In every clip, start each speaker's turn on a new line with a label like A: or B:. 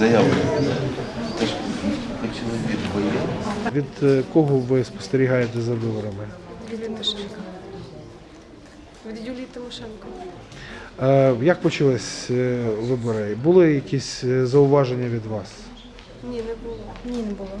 A: заяву. Це ж як чоловік воєнний.
B: Від е, кого ви спостерігаєте за виборами?
C: Від Тимошенко. Від Юлії Тимошенко.
B: Е, Як почались е, вибори? Були якісь зауваження від вас?
C: Ні, не було. Ні, не було.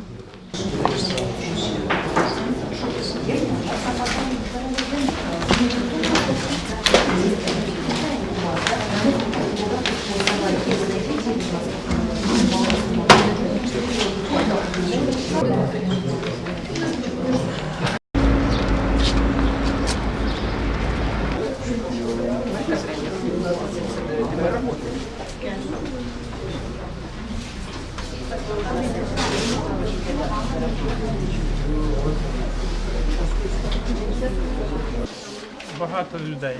D: Багато людей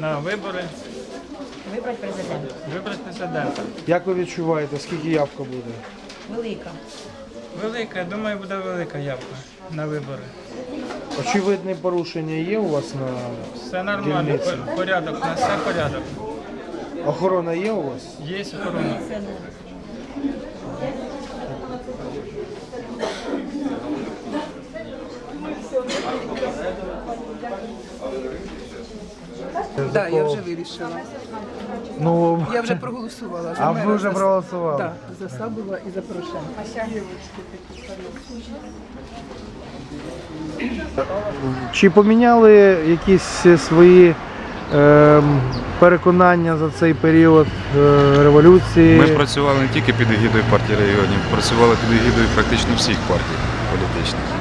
D: на вибори.
E: Вибрати президента.
D: Вибрати президента.
B: Як ви відчуваєте, скільки явка буде?
E: Велика.
D: Велика, я думаю, буде велика явка на вибори.
B: Очевидне порушення є у вас на
D: Все нормально,
B: Дільниці.
D: порядок, на все порядок.
B: охорона є у вас?
D: Є охорона.
F: Так, я вже вирішила.
B: Ну
F: Я вже проголосувала. За
B: а
F: мера
B: ви вже
F: за-
B: проголосували?
F: Так, за Сабова і за Порошенка.
B: Чи поміняли якісь свої ем, переконання за цей період е, революції?
G: Ми працювали не тільки під егідою партії регіонів, працювали під егідою практично всіх партій політичних.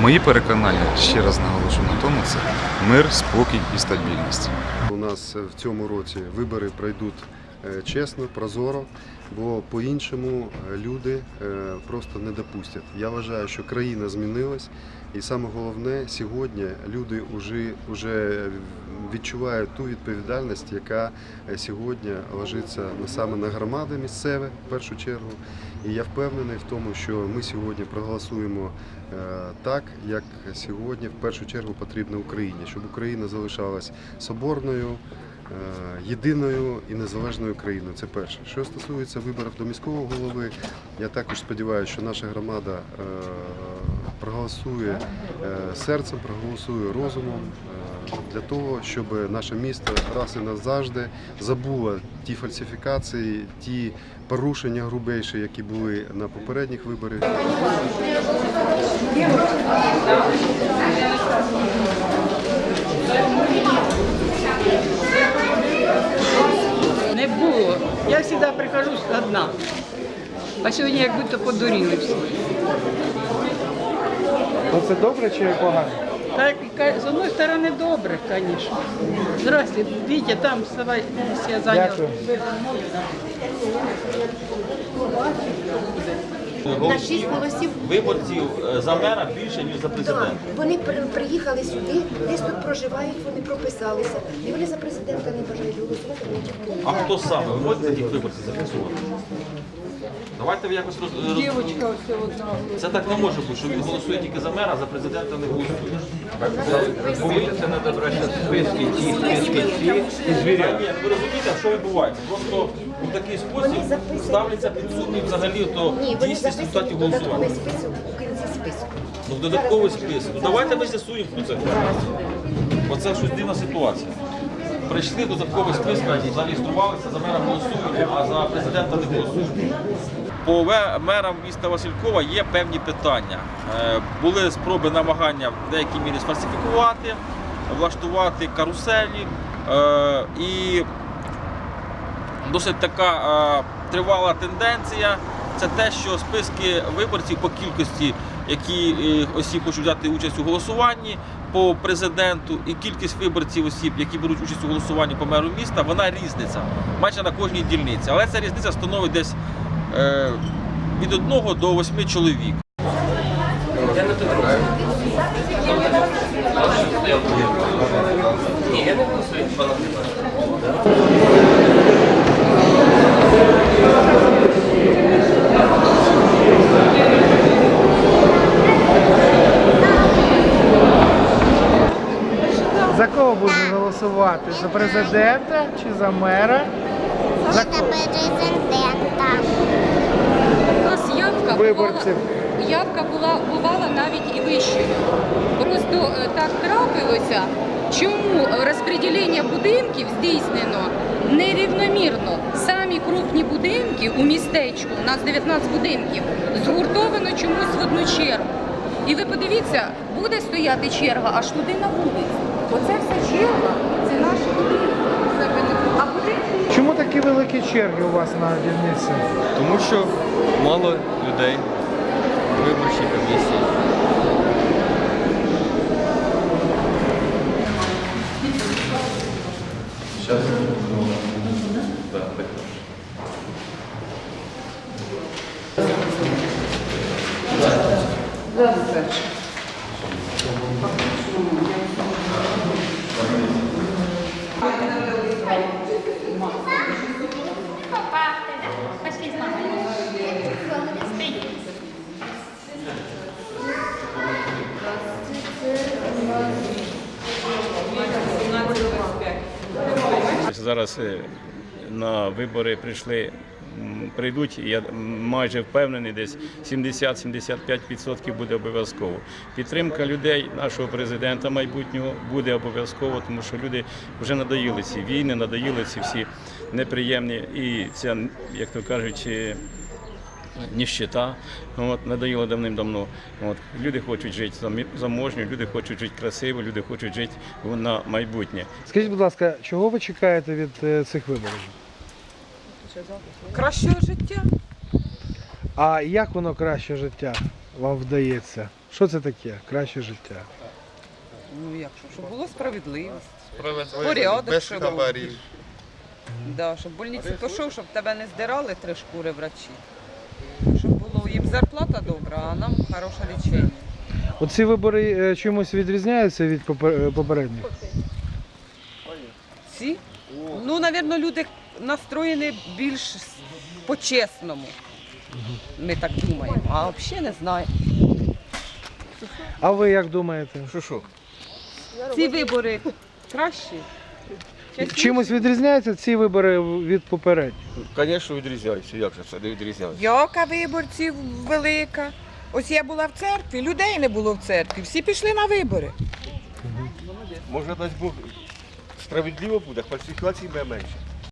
G: Мої переконання, ще раз наголошу на тому, це мир, спокій і стабільність.
H: У нас е, в цьому році вибори пройдуть е, чесно, прозоро, бо по-іншому е, люди просто не допустять. Я вважаю, що країна змінилась, і саме головне сьогодні люди вже, вже відчувають ту відповідальність, яка сьогодні ложиться саме на громади місцеве в першу чергу. І я впевнений в тому, що ми сьогодні проголосуємо е, так, як сьогодні в першу чергу потрібно Україні, щоб Україна залишалась соборною, е, єдиною і незалежною країною. Це перше. Що стосується виборів до міського голови, я також сподіваюся, що наша громада е, проголосує серцем, проголосує розумом для того, щоб наше місто раз і назавжди забуло ті фальсифікації, ті порушення грубейші, які були на попередніх виборах.
I: Не було. Я завжди прихожу одна. А сьогодні як будто подуріли всі.
B: Це добре чи погано?
I: Так, ка- з одної сторони добре, звісно. Здрасте, Вітя, там вставай, я зайняла.
J: На шість голосів
K: виборців е, за мера більше, ніж за президента.
J: вони приїхали сюди, десь тут проживають, вони прописалися. І вони за президента не бажають голосувати,
K: А хто саме? Ви можете таких виборців зафіксувати? Давайте ви якось роз...
I: Дівочка все одна.
K: Це так не може бути, що він голосує тільки за мера, а за президента не голосує.
A: Поліція треба брати списки, ті списки, ті і звіряти.
K: Ні, ви розумієте, що відбувається? Просто у такий спосіб ставляться під сумнів взагалі то
J: ні, вони
K: дійсність
J: записують
K: результатів голосування.
J: список у кінці списку.
K: Ну, додатковий список. Ну давайте ми з'ясуємо, хто це. Оце щось дивна ситуація. Прийшли додатковий список, зареєструвалися, за мера голосують, а за президента не голосують. По мерам міста Василькова є певні питання. Е, Були спроби намагання в деякій мірі сфальсифікувати, влаштувати каруселі. Е, І досить така е, тривала тенденція. Це те, що списки виборців по кількості, які осіб хочуть взяти участь у голосуванні по президенту, і кількість виборців осіб, які беруть участь у голосуванні по меру міста, вона різниця майже на кожній дільниці. Але ця різниця становить десь від 1 до 8 чоловік.
B: За кого будете голосувати? За президента чи за мера? За
L: президента.
B: Виборців.
M: бувала, явка була бувала навіть і вищою. Просто е, так трапилося, чому розподілення будинків здійснено нерівномірно. Самі крупні будинки у містечку, у нас 19 будинків, згуртовано чомусь в одну чергу. І ви подивіться, буде стояти черга аж туди на вулицю. Оце вся черга, це наші будинки. А будинки
B: Чому такі великі черги у вас на дільниці?
A: Тому що мало людей в виборчій комісії.
L: Пошли с
N: Зараз е, на вибори прийшли, прийдуть, я майже впевнений, десь 70-75% буде обов'язково. Підтримка людей, нашого президента майбутнього буде обов'язково, тому що люди вже надоїли ці війни, надоїли ці всі неприємні і ця, як то кажуть, Ніщита, от, надоїло давним-давно. От, люди хочуть жити заможньо, люди хочуть жити красиво, люди хочуть жити на майбутнє.
B: Скажіть, будь ласка, чого ви чекаєте від е, цих виборів?
F: Кращого життя.
B: А як воно краще життя вам вдається? Що це таке? Краще життя?
F: Ну як що, щоб було справедливість. Порядок, щоб був. Да, щоб больниці пішов, щоб тебе не здирали три шкури врачі. Щоб було їм зарплата добра, а нам хороше лічення.
B: Оці вибори е, чимось відрізняються від е, попередніх?
F: Ці? Ну, напевно, люди настроєні більш по-чесному. Ми так думаємо. А взагалі не знаю.
B: А ви як думаєте?
A: Що що?
F: Ці вибори кращі.
B: Чимось відрізняються ці вибори від попередніх?
A: Звісно, відрізняються. Як же це не відрізняються?
O: Яка виборців велика. Ось я була в церкві, людей не було в церкві, всі пішли на вибори.
A: Може, дасть Бог, справедливо буде, фальсифікацій буде менше.